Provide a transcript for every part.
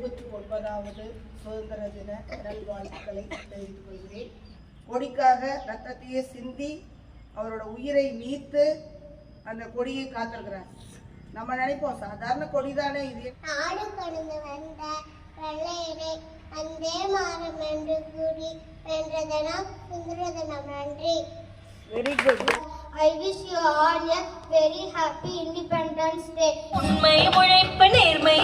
முதலாவது சுதந்திர தின நல்வாழ்த்துக்களை தெரிவித்துக் கொள்கிறேன். கொடிக்காக ரத்தத்தையே சிந்தி அவரோட உயிரை நீத்து அந்த கொடியை காத்திருக்கிறார். நம்ம நினைப்போம் சாதாரண கொடிதானே இது. நாடு கடந்து வந்த வெள்ளையரை அந்தே மாறும் என்று கூறி வென்ற தினம் சுந்தர தினம் நன்றி. Very good I wish you all a very happy Independence Day. உண்மை உழைப்பு நேர்மை.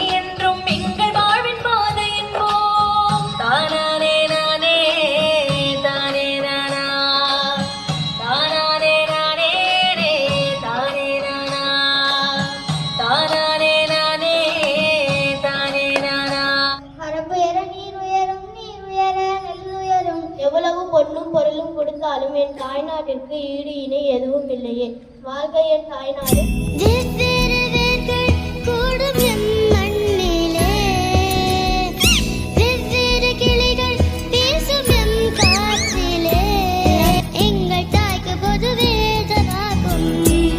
பொருளும் கொடுத்தாலும் என் தாய்நாட்டிற்கு ஈடு இணை எதுவும் இல்லையே. வாழ்க என் தாய்நாடு.